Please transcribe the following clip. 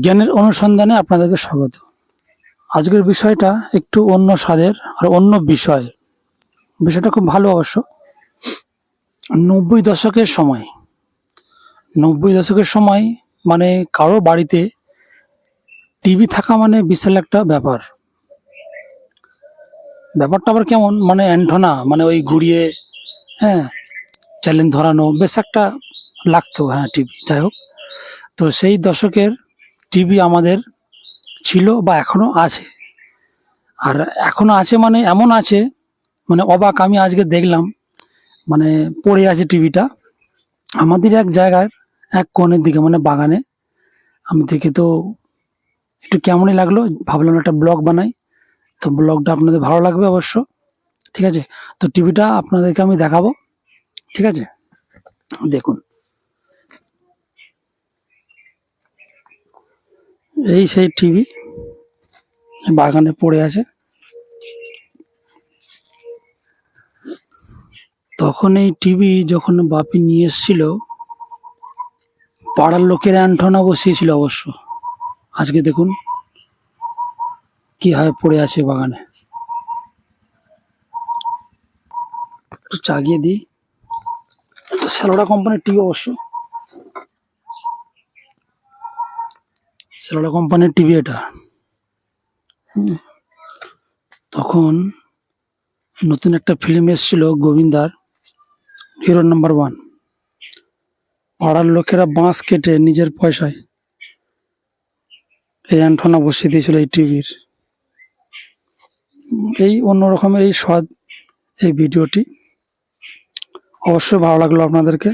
জ্ঞানের অনুসন্ধানে আপনাদেরকে স্বাগত। আজকের বিষয়টা একটু অন্য স্বাদের আর অন্য বিষয় বিষয়টা খুব ভালো অবশ্য। নব্বই দশকের সময়। নব্বই দশকের সময় মানে কারও বাড়িতে টিভি থাকা মানে বিশাল একটা ব্যাপার। ব্যাপারটা আবার কেমন? মানে অ্যান্টনা মানে ওই ঘুরিয়ে হ্যাঁ চ্যালেঞ্জ ধরানো, বেশ একটা লাগতো হ্যাঁ টিভি। যাই হোক। তো সেই দশকের টিভি আমাদের ছিল বা এখনও আছে। আর এখনও আছে মানে এমন আছে মানে অবাক আমি আজকে দেখলাম মানে পড়ে আছে টিভিটা। আমাদের এক জায়গার এক কোণের দিকে মানে বাগানে। আমি দেখে তো একটু কেমনই লাগল, ভাবলাম একটা ব্লগ বানাই। তো ব্লগটা আপনাদের ভালো লাগবে অবশ্য, ঠিক আছে? তো টিভিটা আপনাদেরকে আমি দেখাবো, ঠিক আছে? দেখুন। এই সেই টিভি বাগানে পড়ে আছে। তখন এই টিভি যখন বাপি নিয়ে এসেছিল, পাড়ার লোকের অ্যান্টনা বসিয়েছিল অবশ্য। আজকে দেখুন কীভাবে পড়ে আছে বাগানে। একটু চাগিয়ে দিই। স্যালোডা কোম্পানির টিভি অবশ্য। স্যালোডা কোম্পানির টিভি এটা। তখন নতুন একটা ফিল্ম এসেছিল গোবিন্দার হিরো নাম্বার ওয়ান পাড়ার লোকেরা বাঁশ কেটে নিজের পয়সায় এই অ্যান্টনা বসিয়ে দিয়েছিল এই টিভির। এই অন্যরকমের এই স্বাদ এই ভিডিওটি অবশ্যই ভালো লাগল আপনাদেরকে।